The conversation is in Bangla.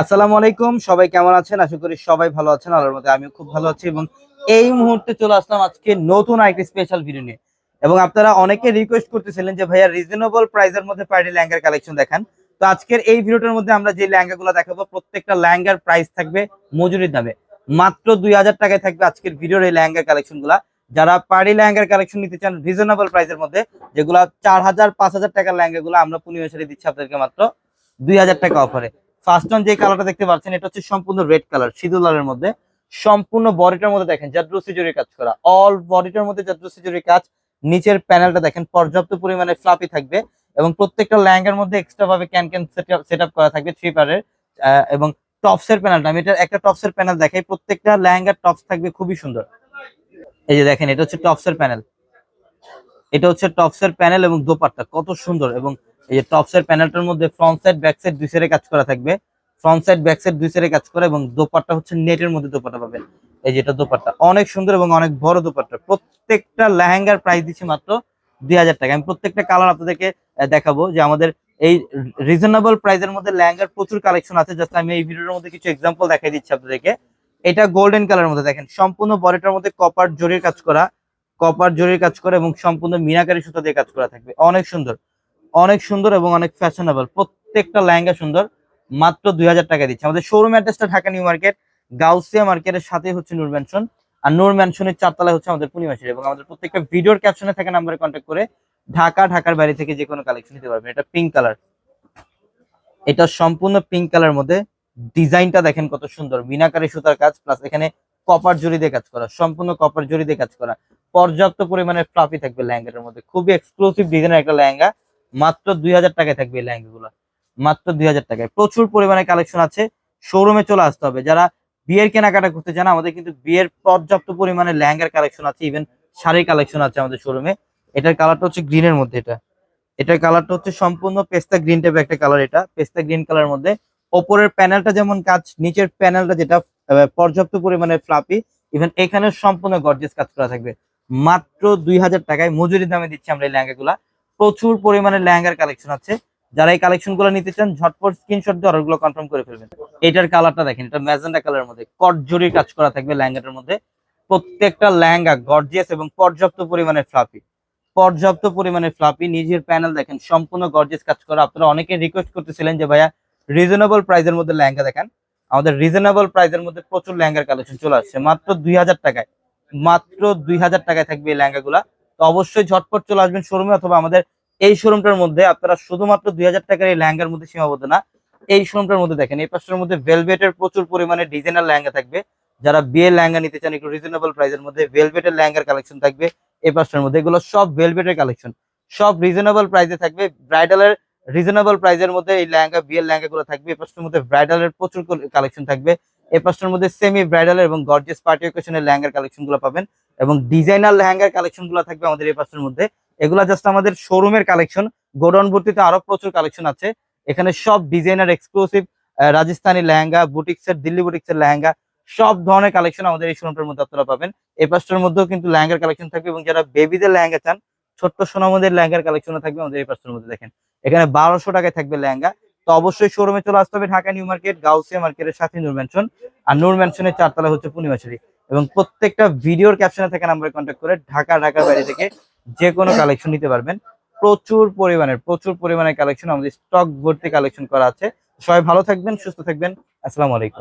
আসসালামু আলাইকুম, সবাই কেমন আছেন? আশা করি সবাই ভালো আছেন, আল্লাহর মধ্যে আমিও খুব ভালো আছি এবং এই মুহূর্তে চলে আসলাম আজকে নতুন আরেকটি স্পেশাল ভিডিও নিয়ে। এবং আপনারা অনেকে রিকোয়েস্ট করতেছিলেন যে, ভাইয়া রিজনেবল প্রাইসের মধ্যে পার্টি ল্যাঙ্গার কালেকশন দেখান। তো আজকের এই ভিডিওটার মধ্যে আমরা যে ল্যাঙ্গাগুলো দেখাবো, প্রত্যেকটা ল্যাঙ্গার প্রাইস থাকবে মজুরির দামে। মাত্র দুই হাজার টাকায় থাকবে আজকের ভিডিওর এই ল্যাঙ্গার কালেকশনগুলা যারা পার্টি ল্যাঙ্গার কালেকশন নিতে চান রিজনেবল প্রাইসের মধ্যে, যেগুলো চার হাজার, পাঁচ হাজার টাকার ল্যাঙ্গা গুলো আমরা পূর্ণিমাশারি দিচ্ছি আপনাদেরকে মাত্র দুই হাজার টাকা অফারে ফার্স্ট অন যে কালারটা দেখতে পাচ্ছেন, এটা হচ্ছে সম্পূর্ণ রেড কালার সিদুলারের মধ্যে। সম্পূর্ণ বডিটার মধ্যে দেখেন জাদ্রুসি জুড়ি কাজ করা। অল বডিটার মধ্যে জাদ্রুসি জুড়ি কাজ, নিচের প্যানেলটা দেখেন, পর্যাপ্ত পরিমাণে ফ্লাপি থাকবে এবং প্রত্যেকটা ল্যাঙ্গার মধ্যে এক্সট্রা ভাবে ক্যান ক্যান সেট আপ করা থাকবে থ্রি পারের এবং টপসের প্যানেলটা আমি এটা একটা টপসের প্যানেল দেখাই, প্রত্যেকটা ল্যাঙ্গার টপস থাকবে খুবই সুন্দর। এই যে দেখেন, এটা হচ্ছে টপসের প্যানেল এটা হচ্ছে টপসের প্যানেল এবং দোপাট্টা, কত সুন্দর এবং এই যে টপসের প্যানেলটার মধ্যে ফ্রন্ট সাইড ব্যাক সাইড দুই সাইডে কাজ করা থাকবে। ফ্রন্ট সাইড ব্যাক সাইড দুই সাইডে কাজ করা এবং দোপাট্টা হচ্ছে নেটের মধ্যে দোপাট্টা পাবেন। এই যেটা দোপাট্টা। অনেক সুন্দর এবং অনেক বড় দোপাট্টা। প্রত্যেকটা লেহেঙ্গার প্রাইস দিচ্ছি মাত্র দুই হাজার টাকা। আমি প্রত্যেকটা কালার আপনাদেরকে দেখাবো যে আমাদের এই রিজনেবল প্রাইসের মধ্যে লেহেঙ্গার প্রচুর কালেকশন আছে। জাস্ট আমি এই ভিডিওর মধ্যে কিছু এক্সাম্পল দেখাই দিচ্ছি আপনাদেরকে। এটা গোল্ডেন কালার মধ্যে দেখেন। সম্পূর্ণ বডিটার মধ্যে কপার জরির কাজ করা কপার জরির কাজ করা এবং সম্পূর্ণ মিনাকারি সুতা দিয়ে কাজ করা থাকবে। অনেক সুন্দর। অনেক সুন্দর এবং অনেক ফ্যাশনেবল প্রত্যেকটা লেহেঙ্গা সুন্দর, মাত্র দুই হাজার টাকা দিচ্ছে। আমাদের শোরুম অ্যাড্রেসটা ঢাকা নিউ মার্কেট, গাউসিয়া মার্কেটের সাথে হচ্ছে নূর ম্যানশন আর নূর ম্যানশনের চারতলায় হচ্ছে আমাদের পূর্ণিমাসের এবং আমাদের প্রত্যেকটা ভিডিওর ক্যাপশনে থাকা নাম্বারে কন্ট্যাক্ট করে ঢাকা, ঢাকার বাইরে থেকে যে কোনো কালেকশন নিতে পারবেন। এটা পিঙ্ক কালার এটা সম্পূর্ণ পিঙ্ক কালার মধ্যে ডিজাইনটা দেখেন কত সুন্দর। মিনাকারি সুতার কাজ প্লাস এখানে কপার জরি দিয়ে কাজ করা, সম্পূর্ণ কপার জরি দিয়ে কাজ করা। পর্যাপ্ত পরিমাণে ফ্লাফি থাকবে লেহেঙ্গাটার মধ্যে। খুবই এক্সক্লুসিভ ডিজাইনের একটা লেহেঙ্গা। মাত্র দুই হাজার টাকায় থাকবে এই লেহেঙ্গাগুলো। মাত্র দুই হাজার টাকায়। প্রচুর পরিমাণে কালেকশন আছে। শোরুমে চলে আসতে হবে। যারা বিয়ের কেনাকাটা করতে চান, আমাদের কিন্তু বিয়ের পর্যাপ্ত পরিমাণে লেহেঙ্গার কালেকশন আছে ইভেন শাড়ির কালেকশন আছে আমাদের শোরুমে এটার কালারটা হচ্ছে গ্রিনের মধ্যে এটা। এটার কালারটা হচ্ছে সম্পূর্ণ পেস্তা গ্রিন টাইপের একটা কালার এটা। পেস্তা গ্রিন কালার মধ্যে ওপরের প্যানেলটা যেমন কাজ, নিচের প্যানেলটা যেটা পর্যাপ্ত পরিমাণে ফ্লাপি ইভেন এখানে সম্পূর্ণ গর্জেস কাজ করা থাকবে। মাত্র দুই হাজার টাকায় মজুরি দামে দিচ্ছি আমরা এই লেহেঙ্গাগুলা। প্রচুর পরিমাণে লেহেঙ্গার কালেকশন আছে। যারা এই কালেকশনগুলো নিতে চান, ঝটপট স্ক্রিনশট দিয়ে অর্ডারগুলো কনফার্ম করে ফেলবেন। এটার কালারটা দেখেন, এটা ম্যাজেন্ডা কালারের মধ্যে কটজরির কাজ করা থাকবে লেহেঙ্গাটার মধ্যে। প্রত্যেকটা লেহেঙ্গা গর্জিয়াস এবং পর্যাপ্ত পরিমাণে ফ্লাপি পর্যাপ্ত পরিমাণে ফ্লাপি নিজের প্যানেল দেখেন, সম্পূর্ণ গর্জিয়াস কাজ করা। আপনারা অনেকে রিকোয়েস্ট করতেছিলেন যে, ভাইয়া রিজনেবল প্রাইসের মধ্যে লেহেঙ্গা দেখেন। আমাদের রিজনেবল প্রাইসের মধ্যে প্রচুর লেহেঙ্গার কালেকশন চলে আসছে। মাত্র দুই হাজার টাকায়, মাত্র দুই হাজার টাকায় থাকবে এই লেহেঙ্গাগুলা। তো অবশ্যই ঝটপট চলে আসবেন শোরুমে অথবা আমাদের এই শোরুমটার মধ্যে। আপনারা শুধুমাত্র দুই হাজার টাকার এই লেহেঙ্গার মধ্যে সীমাবদ্ধ না, এই শোরুমটার মধ্যে দেখেন, এই পাশের মধ্যে ভেলভেটের প্রচুর পরিমাণে ডিজাইনার লেহেঙ্গা থাকবে। যারা বিয়ের লেহেঙ্গা নিতে চান, একটু রিজনেবল প্রাইসের মধ্যে ভেলভেটের লেহেঙ্গার কালেকশন থাকবে এই পাশের মধ্যে। এগুলো সব ভেলভেটের কালেকশন সব রিজনেবল প্রাইসে থাকবে। ব্রাইডালের রিজনেবল প্রাইসের মধ্যে এই লেহেঙ্গা, বিয়ের লেহেঙ্গা গুলো থাকবে। এই পাশের মধ্যে ব্রাইডালের প্রচুর কালেকশন থাকবে। এই পাশের মধ্যে সেমি ব্রাইডালের এবং গর্জিয়াস পার্টি অকেশনের লেহেঙ্গার কালেকশনগুলো পাবেন। এবং ডিজাইনার লেহেঙ্গার কালেকশনগুলো থাকবে আমাদের এই পাশের মধ্যে। এগুলা জাস্ট আমাদের শোরুমের কালেকশন গোডাউন ভর্তিতে আরও প্রচুর কালেকশন আছে। এখানে সব ডিজাইনার এক্সক্লুসিভ রাজস্থানী লেহেঙ্গা বুটিক্সের দিল্লি বুটিক্সের লেহেঙ্গা, সব ধরনের কালেকশন আমাদের এই শোরুমটার মধ্যে আপনারা পাবেন। এই পাশটার মধ্যেও কিন্তু লেহেঙ্গার কালেকশন থাকবে এবং যারা বেবিদের লেহেঙ্গা চান, ছোট্ট সোনামদের লেহেঙ্গার কালেকশন থাকবে আমাদের এই পাশটার মধ্যে দেখেন। এখানে বারোশো টাকায় থাকবে লেহেঙ্গা। তো অবশ্যই শোরুমে চলে আসতে হবে ঢাকা নিউ মার্কেট, গাউসিয়া মার্কেটের সাথে নূর ম্যানশন আর নূর ম্যানশনের চারতলা হচ্ছে পূর্ণিমাশারি এবং প্রত্যেকটা ভিডিওর ক্যাপশনে থেকে নাম্বারে কন্ট্যাক্ট করে ঢাকা, ঢাকার বাইরে থেকে যে কোনো কালেকশন নিতে পারবেন। প্রচুর পরিমাণের প্রচুর পরিমাণের কালেকশন আমাদের স্টক ভর্তি কালেকশন করা আছে। সবাই ভালো থাকবেন, সুস্থ থাকবেন। আসসালামু আলাইকুম।